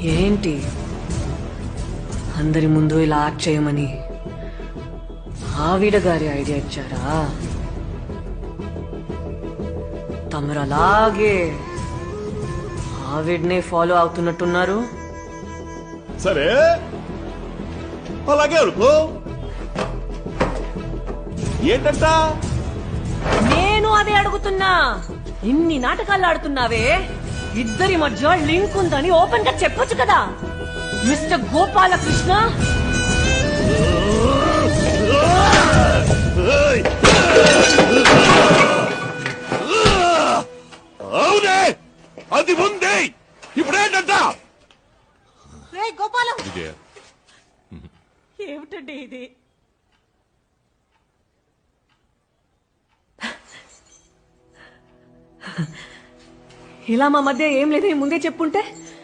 ఏంటి? అందరి ముందు ఇలా యాక్ట్ చేయమని ఆవిడ గారి ఐడియా ఇచ్చారా? తమరు అలాగే ఆవిడ్నే ఫాలో అవుతున్నట్టున్నారు? సరే. అలాగే అనుకో ఏంటంట? నేను అదే అడుగుతున్నా. ఇన్ని నాటకాలు ఆడుతున్నావే? ఇద్దరి మధ్య లింక్ ఉందని ఓపెన్గా చెప్పొచ్చు కదా. మిస్టర్ గోపాలకృష్ణ! అవునే అది ఉంది ఇప్పుడేంటంట? రే గోపాలం. ఇదే. ఏమిటండి ఇది? ఇలా మా మధ్య ఏం లేదని ముందే చెప్పుంటే?